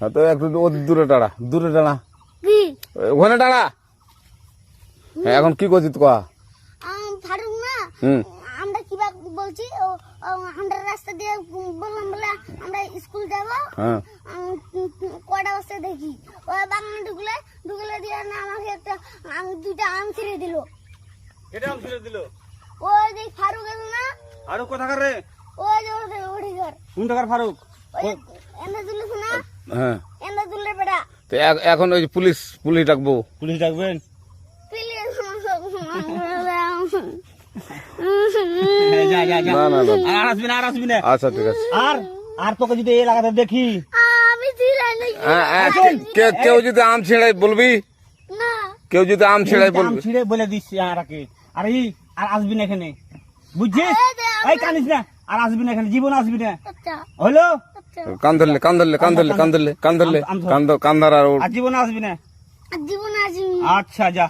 তো একটু দূরে টাড়া দূরে টাড়া কি? ওখানে টাড়া হ্যাঁ এখন কি করছিস কয়া? আম, ফারুক না আমরা কিবা বলছি আমরা রাস্তা দিয়ে বললাম বলে আমরা স্কুল যাব। হ্যাঁ। কটা বসে দেখি? ওই বাগানে ঢুকলে ঢুকলে দিয়ে না আমাকে একটা আম, দুইটা আম ছিঁড়ে দিল। কেটে আম ছিঁড়ে দিল? ওই যে ফারুক এলো না ফারুক কোথাকার রে? ওই যে ওদের ওডিগার কোন টাকার ফারুক? ওই এনে তুলিস না হ্যাঁ। তো এখন ওই পুলিশ পুলিশ ডাকবো। পুলিশ ডাকবেন? প্লিজ যা যা যা। না না না। আর আসবি না আর আসবি না। আচ্ছা ঠিক আছে। আর আর তোকে যদি এই লাগাতে দেখি। আমি ছিঁড়াই নাকি হ্যাঁ, হ্যাঁ, কে- কেউ যদি আম ছেড়াই বলবি? কেউ যদি আম ছেড়াই বলবি? ছিঁড়ে বলে দিচ্ছি আর আগে আর এই আর আসবি না এখানে। বুঝছিস? এই কানিস না। আর আসবি না এখানে জীবন আসবি না। আচ্ছা। হলো? কান ধরলে কান ধরলে কান ধরলে কান ধরলে কান ধরলে আম- আম ধর। কান ধর আর জীবন আসবি না? জীবন আসবি আচ্ছা যা।